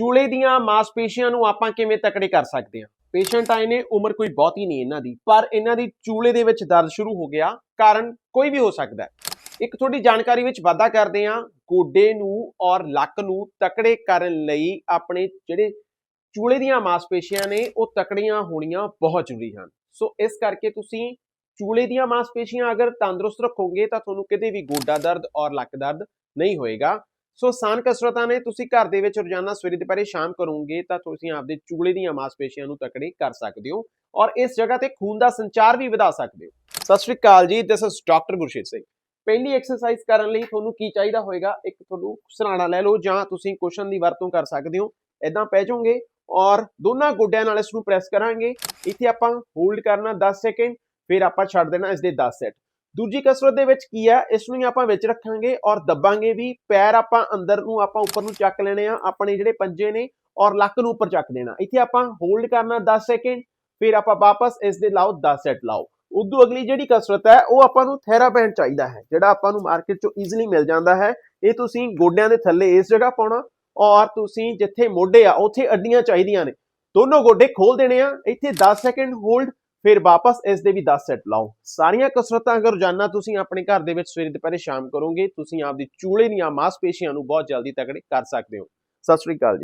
ਚੂਲੇ ਦੀਆਂ ਮਾਸਪੇਸ਼ੀਆਂ ਨੂੰ ਆਪਾਂ ਕਿਵੇਂ ਤਕੜੇ ਕਰ ਸਕਦੇ ਹਾਂ? ਪੇਸ਼ੈਂਟ ਆਏ ਨੇ ਉਮਰ ਕੋਈ ਬਹੁਤੀ ਨਹੀਂ ਇਹਨਾਂ ਦੀ, ਪਰ ਇਹਨਾਂ ਦੀ ਚੂਲੇ ਦੇ ਵਿੱਚ ਦਰਦ ਸ਼ੁਰੂ ਹੋ ਗਿਆ, ਕਾਰਨ ਕੋਈ ਵੀ ਹੋ ਸਕਦਾ ਹੈ। ਇੱਕ ਤੁਹਾਡੀ ਜਾਣਕਾਰੀ ਵਿੱਚ ਵਾਧਾ ਕਰਦੇ ਹਾਂ, ਗੋਡੇ ਨੂੰ ਔਰ ਲੱਕ ਨੂੰ ਤਕੜੇ ਕਰਨ ਲਈ ਆਪਣੇ ਜਿਹੜੇ ਚੂਲੇ ਦੀਆਂ ਮਾਸਪੇਸ਼ੀਆਂ ਨੇ, ਉਹ ਤਕੜੀਆਂ ਹੋਣੀਆਂ ਬਹੁਤ ਜ਼ਰੂਰੀ ਹਨ। ਸੋ ਇਸ ਕਰਕੇ ਤੁਸੀਂ ਚੂਲੇ ਦੀਆਂ ਮਾਸਪੇਸ਼ੀਆਂ ਅਗਰ ਤੰਦਰੁਸਤ ਰੱਖੋਗੇ ਤਾਂ ਤੁਹਾਨੂੰ ਕਿਤੇ ਵੀ ਗੋਡਾ ਦਰਦ ਔਰ ਲੱਕ ਦਰਦ ਨਹੀਂ ਹੋਏਗਾ। ਸੋ ਆਸਾਨ ਕਸਰਤਾਂ ਨੇ ਤੁਸੀਂ ਘਰ ਦੇ ਵਿੱਚ ਰੋਜ਼ਾਨਾ ਸਵੇਰੇ ਦੁਪਹਿਰੇ ਸ਼ਾਮ ਕਰੋਗੇ ਤਾਂ ਤੁਸੀਂ ਆਪਦੇ ਚੂਲੇ ਦੀਆਂ ਮਾਸਪੇਸ਼ੀਆਂ ਨੂੰ ਤਕੜੇ ਕਰ ਸਕਦੇ ਹੋ ਔਰ ਇਸ ਜਗ੍ਹਾ ਤੇ ਖੂਨ ਦਾ ਸੰਚਾਰ ਵੀ ਵਧਾ ਸਕਦੇ ਹੋ। ਸਤਿ ਸ਼੍ਰੀ ਅਕਾਲ ਜੀ this is doctor Gursheet Singh. ਪਹਿਲੀ ਐਕਸਰਸਾਈਜ਼ ਕਰਨ ਲਈ ਤੁਹਾਨੂੰ ਕੀ ਚਾਹੀਦਾ ਹੋਏਗਾ? ਇੱਕ ਤੁਹਾਨੂੰ ਸਰਾਣਾ ਲੈ ਲਓ ਜਾਂ ਤੁਸੀਂ ਕੁਸ਼ਨ ਦੀ ਵਰਤੋਂ ਕਰ ਸਕਦੇ ਹੋ। ਇਦਾਂ ਪੈ ਜਾਓਗੇ ਔਰ ਦੋਨਾਂ ਗੋਡਿਆਂ ਨਾਲ ਇਸ ਨੂੰ ਪ੍ਰੈਸ ਕਰਾਂਗੇ। ਇੱਥੇ ਆਪਾਂ ਹੋਲਡ ਕਰਨਾ 10 ਸੈਕਿੰਡ ਫਿਰ ਆਪਾਂ ਛੱਡ ਦੇਣਾ ਇਸ ਦੇ 10 ਸੈਟ ਦੂਜੀ ਕਸਰਤ ਦੇ ਵਿੱਚ ਕੀ ਹੈ? ਇਸ ਨੂੰ ਹੀ ਆਪਾਂ ਵਿੱਚ ਰੱਖਾਂਗੇ ਔਰ ਦੱਬਾਂਗੇ ਵੀ ਪੈਰ ਆਪਾਂ ਅੰਦਰ ਨੂੰ, ਆਪਾਂ ਉੱਪਰ ਨੂੰ ਚੱਕ ਲੈਣੇ ਆ, ਆਪਣੇ ਜਿਹੜੇ ਪੰਜੇ ਨੇ ਔਰ ਲੱਕ ਨੂੰ ਉੱਪਰ ਚੱਕ ਦੇਣਾ। ਇੱਥੇ ਆਪਾਂ ਹੋਲਡ ਕਰਨਾ 10 ਸੈਕਿੰਡ ਫਿਰ ਆਪਾਂ ਵਾਪਸ ਇਸ ਦੇ ਲਾਓ 10 ਸੈਟ ਲਾਓ। ਉਦੋਂ ਅਗਲੀ ਜਿਹੜੀ ਕਸਰਤ ਹੈ, ਉਹ ਆਪਾਂ ਨੂੰ ਥੈਰਾਬੈਂਡ ਚਾਹੀਦਾ ਹੈ, ਜਿਹੜਾ ਆਪਾਂ ਨੂੰ ਮਾਰਕੀਟ ਚੋਂ ਈਜ਼ੀਲੀ ਮਿਲ ਜਾਂਦਾ ਹੈ। ਇਹ ਤੁਸੀਂ ਗੋਡਿਆਂ ਦੇ ਥੱਲੇ ਇਸ ਜਗ੍ਹਾ ਪਾਉਣਾ ਔਰ ਤੁਸੀਂ ਜਿੱਥੇ ਮੋਢੇ ਆ, ਉੱਥੇ ਅੱਡੀਆਂ ਚਾਹੀਦੀਆਂ ਨੇ। ਦੋਨੋਂ ਗੋਡੇ ਖੋਲ ਦੇਣੇ ਆ, ਇੱਥੇ 10 ਸੈਕਿੰਡ ਹੋਲਡ ਫਿਰ ਵਾਪਸ ਇਸ ਦੇ ਵੀ 10 ਸੈੱਟ ਲਾਓ। ਸਾਰੀਆਂ ਕਸਰਤਾਂ ਅਗਰ ਰੋਜ਼ਾਨਾ ਤੁਸੀਂ ਆਪਣੇ ਘਰ ਦੇ ਵਿੱਚ ਸਵੇਰੇ ਦੁਪਹਿਰੇ ਸ਼ਾਮ ਕਰੋਗੇ, ਤੁਸੀਂ ਆਪਦੀ ਚੂਲੇ ਦੀਆਂ ਮਾਸਪੇਸ਼ੀਆਂ ਨੂੰ ਬਹੁਤ ਜਲਦੀ ਤਕੜੇ ਕਰ ਸਕਦੇ ਹੋ। ਸਤਿ ਸ਼੍ਰੀ ਅਕਾਲ ਜੀ।